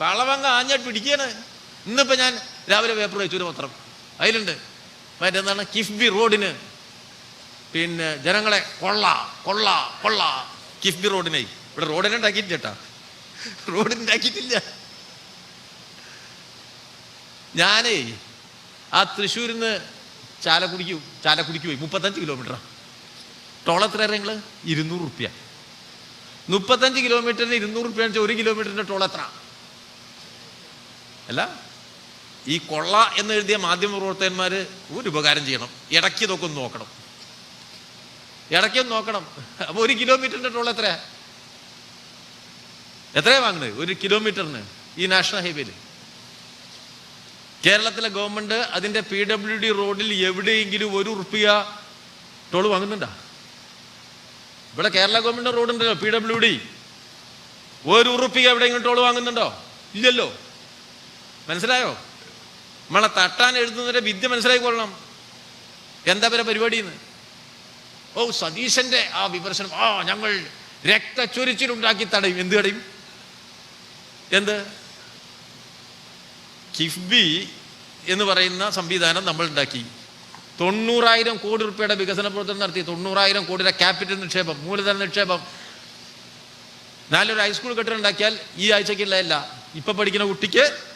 കളവങ്ങ ആഞ്ഞാട്ട് പിടിക്കണ് ഇന്നിപ്പോ ഞാൻ രാവിലെ പേപ്പർ വെച്ചു ഒരു പത്രം. അതിലുണ്ട്. മറ്റെന്താണ് കിഫ്ബി റോഡിന്. പിന്നെ ജനങ്ങളെ കൊള്ള കൊള്ള കൊള്ള. കിഫ്ബി റോഡിനെ. ഇവിടെ റോഡിനെ ഉണ്ടാക്കിയിട്ടില്ല ചേട്ടാ റോഡിന് ഉണ്ടാക്കിയിട്ടില്ല. ഞാനേ ആ തൃശ്ശൂരിൽ നിന്ന് ചാലക്കുടിക്ക് ചാലക്കുടിക്ക് പോയി. മുപ്പത്തഞ്ച് കിലോമീറ്ററാണ് ടോൾ എത്ര നിങ്ങൾ ഇരുന്നൂറ് റുപ്യ. മുപ്പത്തഞ്ച് കിലോമീറ്ററിന് ഇരുന്നൂറ് റുപ്യ ഒരു കിലോമീറ്ററിന്റെ ടോൾ എത്ര? അല്ല ഈ കൊള്ള എന്ന് എഴുതിയ മാധ്യമ പ്രവർത്തകന്മാർ ഒരു ഉപകാരം ചെയ്യണം. ഇടയ്ക്ക് ഇതൊക്കെ ഒന്ന് നോക്കണം. ഇടയ്ക്ക് ഒന്ന് നോക്കണം. അപ്പൊ ഒരു കിലോമീറ്ററിന്റെ ടോൾ എത്ര എത്രയാ വാങ്ങുന്നത് ഒരു കിലോമീറ്ററിന് ഈ നാഷണൽ ഹൈവേയിൽ കേരളത്തിലെ ഗവൺമെന്റ് അതിന്റെ പി ഡബ്ല്യു ഡി റോഡിൽ എവിടെയെങ്കിലും ഒരു റുപ്യ ടോൾ വാങ്ങുന്നുണ്ടോ? ഇവിടെ കേരള ഗവൺമെന്റ് റോഡ് ഉണ്ടല്ലോ പി ഡബ്ല്യു ഡി. ഒരു ഉറുപ്പിക എവിടെയെങ്കിലും ടോൾ വാങ്ങുന്നുണ്ടോ? ഇല്ലല്ലോ. മനസ്സിലായോ? നമ്മളെ തട്ടാൻ എഴുതുന്നതിന്റെ വിദ്യ മനസ്സിലായിക്കൊള്ളണം. എന്താ പേരെ പരിപാടിയെന്ന് ഓ സതീശന്റെ ആ വിമർശനം. ആ ഞങ്ങൾ രക്തച്ചൊരിച്ചിലുണ്ടാക്കി തടയും. എന്ത് തടയും? എന്ത്? കിഫ്ബി എന്ന് പറയുന്ന സംവിധാനം നമ്മൾ ഉണ്ടാക്കി തൊണ്ണൂറായിരം കോടി റുപ്യയുടെ വികസന പ്രവർത്തനം നടത്തി. തൊണ്ണൂറായിരം കോടിയുടെ ക്യാപിറ്റൽ നിക്ഷേപം മൂലധന നിക്ഷേപം. നാലൊരു ഹൈസ്കൂൾ കെട്ടിടം ഉണ്ടാക്കിയാൽ ഈ ആഴ്ചക്കുള്ളതല്ല ഇപ്പൊ പഠിക്കുന്ന കുട്ടിക്ക്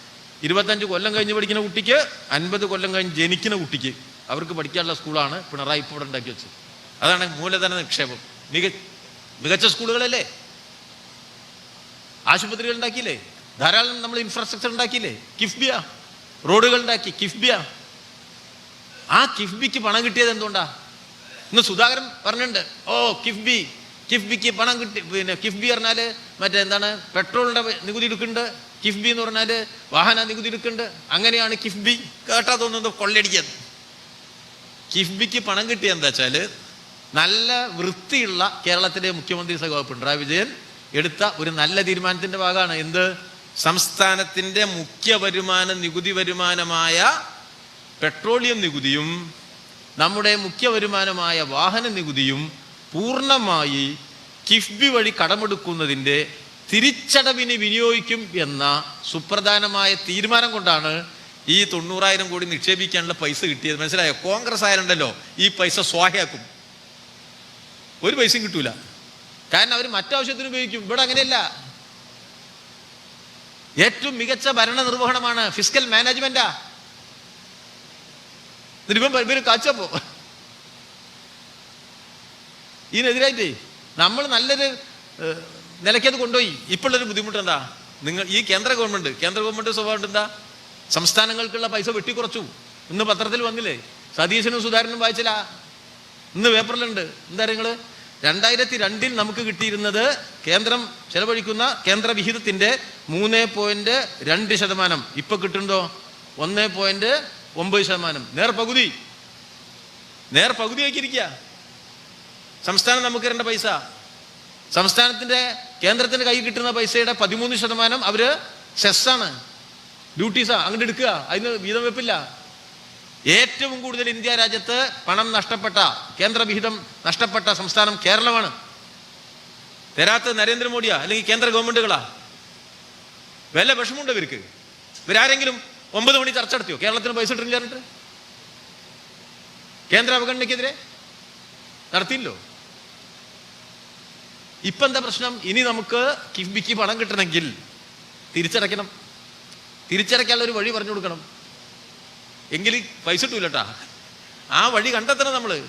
ഇരുപത്തഞ്ച് കൊല്ലം കഴിഞ്ഞ് പഠിക്കുന്ന കുട്ടിക്ക് അൻപത് കൊല്ലം കഴിഞ്ഞ് ജനിക്കുന്ന കുട്ടിക്ക് അവർക്ക് പഠിക്കാനുള്ള സ്കൂളാണ് പിണറായി ഇപ്പോൾ ഉണ്ടാക്കി വെച്ചത്. അതാണ് മൂലധന നിക്ഷേപം. മിക മികച്ച സ്കൂളുകളല്ലേ? ആശുപത്രികൾ ഉണ്ടാക്കിയില്ലേ? ധാരാളം നമ്മൾ ഇൻഫ്രാസ്ട്രക്ചർ ഉണ്ടാക്കിയില്ലേ? കിഫ്ബിയ. റോഡുകൾ ഉണ്ടാക്കി കിഫ്ബിയ. ആ കിഫ്ബിക്ക് പണം കിട്ടിയത് എന്തുകൊണ്ടാ? ഇന്ന് സുധാകരൻ പറഞ്ഞിട്ടുണ്ട്. ഓ കിഫ്ബി കിഫ്ബിക്ക് പണം കിട്ടി പിന്നെ കിഫ്ബി പറഞ്ഞാൽ മറ്റേ എന്താണ് പെട്രോളിന്റെ നികുതി എടുക്കുന്നുണ്ട്. കിഫ്ബി എന്ന് പറഞ്ഞാൽ വാഹന നികുതി എടുക്കുന്നുണ്ട് അങ്ങനെയാണ് കിഫ്ബി. കേട്ടാ തോന്നുന്നത് കൊള്ളടിക്കുന്നത് കിഫ്ബിക്ക് പണം കിട്ടിയ എന്താ വെച്ചാൽ നല്ല വൃത്തിയുള്ള കേരളത്തിലെ മുഖ്യമന്ത്രി സഖാവ് പിണറായി വിജയൻ എടുത്ത ഒരു നല്ല തീരുമാനത്തിന്റെ ഭാഗമാണ്. എന്ത്? സംസ്ഥാനത്തിന്റെ മുഖ്യ വരുമാന നികുതി വരുമാനമായ പെട്രോളിയം നികുതിയും നമ്മുടെ മുഖ്യ വരുമാനമായ വാഹന നികുതിയും പൂർണമായി കിഫ്ബി വഴി കടമെടുക്കുന്നതിന്റെ തിരിച്ചടവിന് വിനിയോഗിക്കും എന്ന സുപ്രധാനമായ തീരുമാനം കൊണ്ടാണ് ഈ തൊണ്ണൂറായിരം കോടി നിക്ഷേപിക്കാനുള്ള പൈസ കിട്ടിയത്. മനസ്സിലായോ? കോൺഗ്രസ് ആയാലുണ്ടല്ലോ ഈ പൈസ സ്വാഹയാക്കും. ഒരു പൈസയും കിട്ടൂല. കാരണം അവർ മറ്റാവശ്യത്തിന് ഉപയോഗിക്കും. ഇവിടെ അങ്ങനെയല്ല. ഏറ്റവും മികച്ച ഭരണ നിർവഹണമാണ് ഫിസിക്കൽ മാനേജ്മെന്റാ ഇവർ കാച്ചപ്പോ. ഇതിനെതിരായിട്ടേ നമ്മൾ നല്ലൊരു ഏഹ്, നിലയ്ക്കത് കൊണ്ടുപോയി. ഇപ്പോഴൊരു ബുദ്ധിമുട്ട് എന്താ നിങ്ങൾ ഈ കേന്ദ്ര ഗവൺമെന്റ് കേന്ദ്ര ഗവൺമെന്റ് സ്വഭാവം എന്താ? സംസ്ഥാനങ്ങൾക്കുള്ള പൈസ വെട്ടിക്കുറച്ചു. ഇന്ന് പത്രത്തിൽ വന്നില്ലേ? സതീശനും സുധാകരനും വായിച്ചില്ല? ഇന്ന് പേപ്പറിലുണ്ട്. എന്താ നിങ്ങൾ രണ്ടായിരത്തി രണ്ടിൽ നമുക്ക് കിട്ടിയിരുന്നത് കേന്ദ്രം ചെലവഴിക്കുന്ന കേന്ദ്ര വിഹിതത്തിന്റെ മൂന്ന് പോയിന്റ് രണ്ട് ശതമാനം. ഇപ്പൊ കിട്ടുന്നുണ്ടോ ഒന്ന് പോയിന്റ് ഒമ്പത് ശതമാനം. നേർ പകുതി. നേർ പകുതിയാക്കിയിരിക്കുക. സംസ്ഥാനം നമുക്ക് തരേണ്ട പൈസ. സംസ്ഥാനത്തിന്റെ കേന്ദ്രത്തിന്റെ കൈ കിട്ടുന്ന പൈസയുടെ പതിമൂന്ന് ശതമാനം അവർ സെസ്സാണ് ഡ്യൂട്ടീസാ അങ്ങോട്ട് എടുക്കുക. അതിന് വീതം വെപ്പില്ല. ഏറ്റവും കൂടുതൽ ഇന്ത്യ രാജ്യത്ത് പണം നഷ്ടപ്പെട്ട കേന്ദ്ര വിഹിതം നഷ്ടപ്പെട്ട സംസ്ഥാനം കേരളമാണ്. തരാത്ത നരേന്ദ്രമോദിയാ അല്ലെങ്കിൽ കേന്ദ്ര ഗവൺമെന്റുകളാ. വല്ല വിഷമമുണ്ട് ഇവർക്ക്? ഇവരാരെങ്കിലും ഒമ്പത് മണി ചർച്ച നടത്തിയോ? കേരളത്തിന് പൈസ ഇട്ടില്ല കേന്ദ്ര അവഗണനയ്ക്കെതിരെ? നടത്തിയില്ലോ? ഇപ്പൊ എന്താ പ്രശ്നം? ഇനി നമുക്ക് കിഫ്ബിക്ക് പണം കിട്ടണമെങ്കിൽ തിരിച്ചടയ്ക്കണം. തിരിച്ചടയ്ക്കാനുള്ള ഒരു വഴി പറഞ്ഞു കൊടുക്കണം. എങ്കിൽ പൈസ ഇട്ടൂലട്ടാ ആ വഴി കണ്ടെത്തണം നമ്മൾ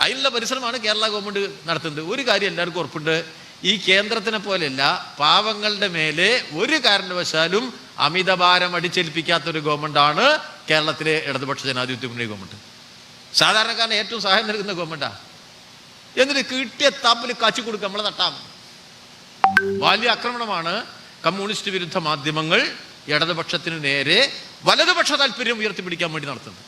അതിനുള്ള പരിശ്രമമാണ് കേരള ഗവൺമെന്റ് നടത്തുന്നത്. ഒരു കാര്യം എല്ലാവർക്കും ഉറപ്പുണ്ട്. ഈ കേന്ദ്രത്തിനെ പോലെയല്ല പാവങ്ങളുടെ മേലെ ഒരു കാരണവശാലും അമിതഭാരം അടിച്ചേൽപ്പിക്കാത്ത ഒരു ഗവൺമെന്റാണ് കേരളത്തിലെ ഇടതുപക്ഷ ജനാധിപത്യ മുന്നണി ഗവൺമെന്റ്. സാധാരണക്കാരന് ഏറ്റവും സഹായം നൽകുന്ന ഗവൺമെന്റാ. എന്നിട്ട് കിട്ടിയ താപ്പിൽ കാച്ചി കൊടുക്കുക നമ്മളെ തട്ടാം വലിയ ആക്രമണമാണ് കമ്മ്യൂണിസ്റ്റ് വിരുദ്ധ മാധ്യമങ്ങൾ ഇടതുപക്ഷത്തിന് നേരെ വലതുപക്ഷ താല്പര്യം ഉയർത്തിപ്പിടിക്കാൻ വേണ്ടി നടത്തുന്നത്.